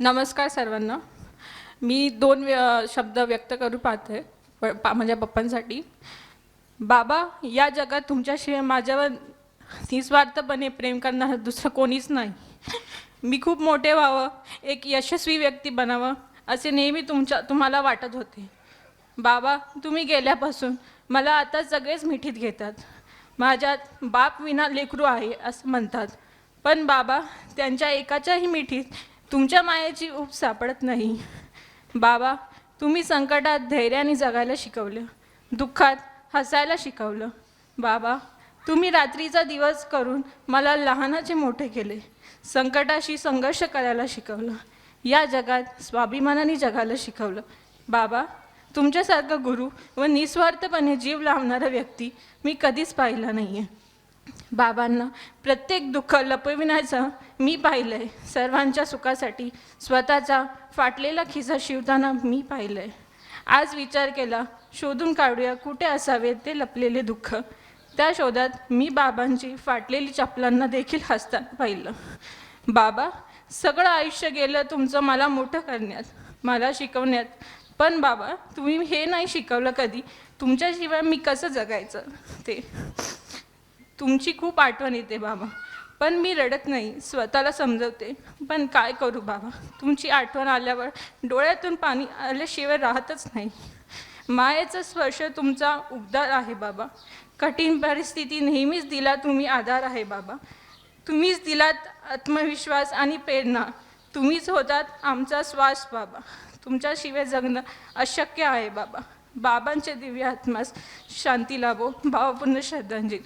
नमस्कार सर्वांना. मी दोन व्य- शब्द व्यक्त करू पाहते प- पा माझ्या पप्पांसाठी. बाबा या जगात तुमच्याशिवाय माझ्यावर निस्वार्थपणे प्रेम करणारं दुसरं कोणीच नाही. मी खूप मोठे व्हावं एक यशस्वी व्यक्ती बनावं असे नेहमी तुमच्या तुम्हाला वाटत होते. बाबा तुम्ही गेल्यापासून मला आता सगळेच मिठीत घेतात. माझ्यात बाप विना लेकरू आहे असं म्हणतात. पण बाबा त्यांच्या एकाच्याही मिठीत तुमच्या मायेची ऊब सापडत नाही. बाबा तुम्ही संकटात धैर्याने जगायला शिकवलं. दुःखात हसायला शिकवलं. बाबा तुम्ही रात्रीचा दिवस करून मला लहानाचे मोठे केले. संकटाशी संघर्ष करायला शिकवलं. या जगात स्वाभिमानाने जगायला शिकवलं. बाबा तुमच्यासारखं गुरु व निस्वार्थपणे जीव लावणारा व्यक्ती मी कधीच पाहिला नाही आहे बाबांना. प्रत्येक दुःख लपविण्याचं मी पाहिलं आहे सर्वांच्या सुखासाठी स्वतःचा फाटलेला खिसा शिवताना मी पाहिलं आहे आज विचार केला शोधून काढूया कुठे असावे ते लपलेले दुःख. त्या शोधात मी बाबांची फाटलेली चपलांना देखील हसताना पाहिलं. बाबा सगळं आयुष्य गेलं तुमचं मला मोठं करण्यात मला शिकवण्यात. पण बाबा तुम्ही हे नाही शिकवलं कधी. तुमच्याशिवाय मी कसं जगायचं ते? तुमची खूप आठवण येते बाबा. पण मी रडत नाही स्वतःला समजवते. पण काय करू बाबा? तुमची आठवण आल्यावर डोळ्यातून पाणी आल्याशिवाय राहतच नाही. मायेचा स्पर्श तुमचा उबदार आहे बाबा. कठीण परिस्थिती नेहमीच दिला तुम्ही आधार आहे बाबा. तुम्हीच दिलात आत्मविश्वास आणि प्रेरणा. तुम्हीच होतात आमचा श्वास बाबा. तुमच्याशिवाय जगणं अशक्य आहे बाबा. बाबांच्या दिव्य आत्मास शांती लाभो. भावपूर्ण श्रद्धांजली.